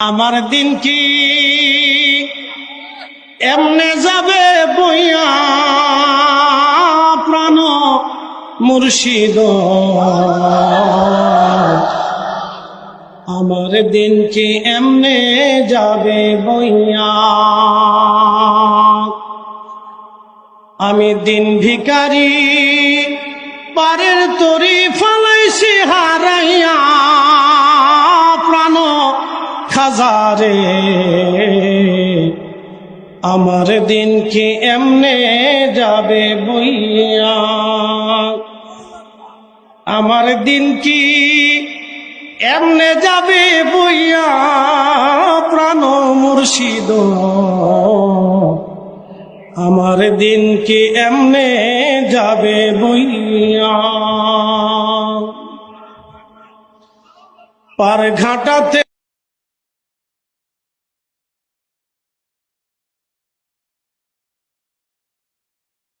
আমার দিন কি এমনে যাবে বইয়া? প্রাণ মুর্শিদ। আমার দিন কি এমনে যাবে বইয়া? আমি দিন ভিকারি পারের তরি খাজারে আমার দিন কি এমনে যাবে বইয়া? আমার দিন কি এমনে যাবে বইয়া? প্রাণ মুর্শিদ। আমার দিন কি এমনে যাবে বইয়া? পার ঘাটাতে